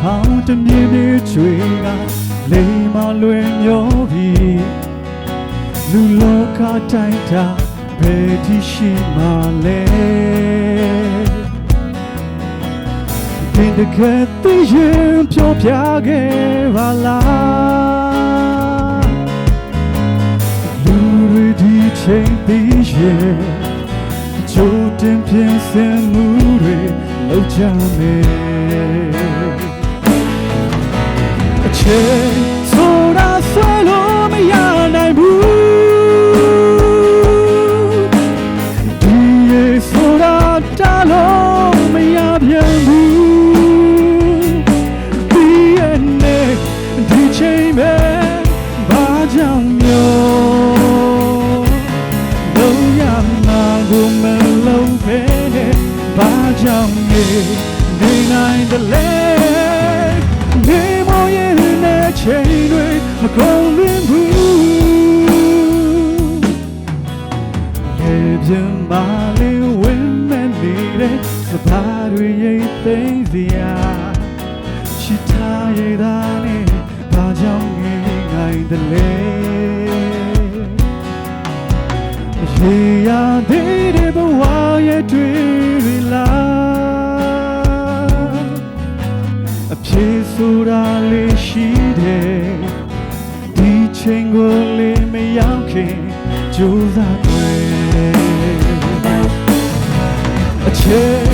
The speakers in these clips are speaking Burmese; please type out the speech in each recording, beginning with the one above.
ဟောင်းတစ်မြေမြေချွေကလိမ်မလွင်မျောပြီးလူလောကတိုင်းတာဘယ်ထိရှိမှလဲတင်တကယ်သိရင်ပြောပြခဲ့ပါလားလူတွေဒီချိန်သိရင်ချိုးတင်ပြင်ဆင်မှုတွေလောက်ကြမယ်အ ချိန်ဆိုတာဆွဲလို့မရနိုင်ဘူးဒီရေဆိုတာတားလို့မရပြန်ဘူးဒီရဲ့နဲ့ဒီချိန်ပဲဘာကြောင့်မျိုးလုံးရမှာကိုမလုံးပဲနဲ့ဘာကြောင့်နေနေနိုင်တယ်လဲ တွေမကုန်ဘူးလေပြင်းပါလေဝင်းမဲ့နေတဲ့စပါးတွေရိတ်သိမ်းစရာရှိထားရတာနဲ့ဘာကြောင့်ငြိမ်နိုင်တယ်လဲရေရသေးတဲ့ဘဝရဲ့တွေ့တွေလားအဖြေဆိုတာလေးရှိတယ်ဒီ ချိန်ကိုလေးမရောက်ခင်ကြိုးစားတွေအချိန်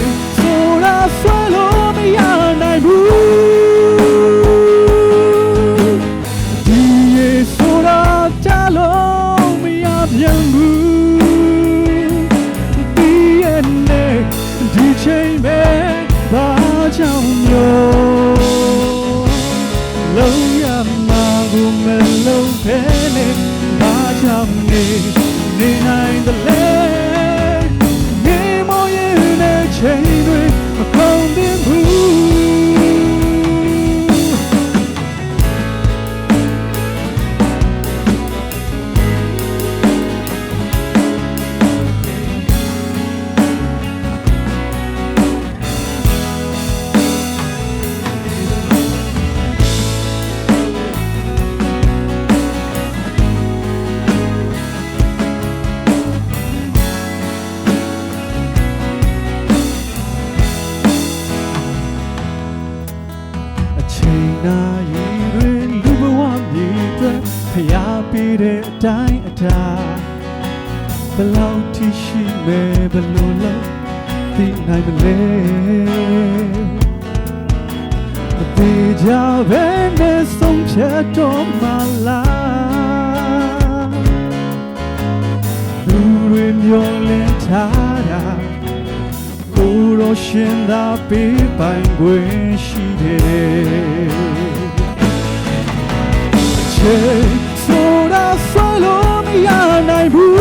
န်နာရီတွေလူဘဝမြေအတွက်ဖျားပေးတဲ့အတိုင်းအတာဘယ်လောက်ထိရှိမယ်ဘယ်လိုလဲသိနိုင်မလဲမသေးကြပဲနဲ့ဆုံးဖြတ်တော့မလားလူတွေမျောလင်းထားတာကိုယ်တော်ရှင်သာပေးပိုင်ခွင့်ရှိတယ် ချေဆိုတာဆွဲလို့မရနိုင်ဘူး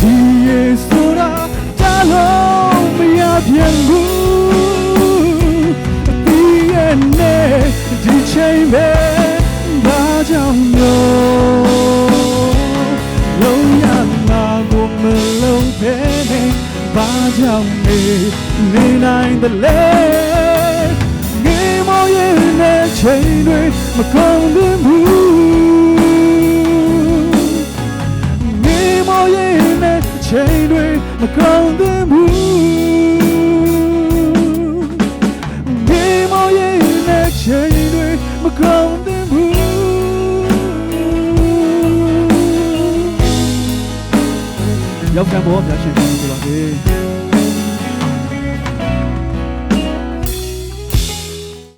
ဒီရေဆိုတာတလို့မရပြန်ဘူးဒီရဲ့နဲ့ဒီချိန်ပဲဘာကြောင့်မျိုးလုံးရမှာကိုမလုံးဖဲနဲ့ဘာကြောင့်နေနေနိုင်တယ်လဲငေးမ ရဲ့နဲ့ချိန်တွေမကုန်ဘူးနေမရဲ့နဲ့ချိန်တွေမကုန်ဘူးနေမရဲ့နဲ့ချိန်တွေမကုန်ဘူးရောက်ကြဘောဗျာရှင်ပြန်ပြပါစေ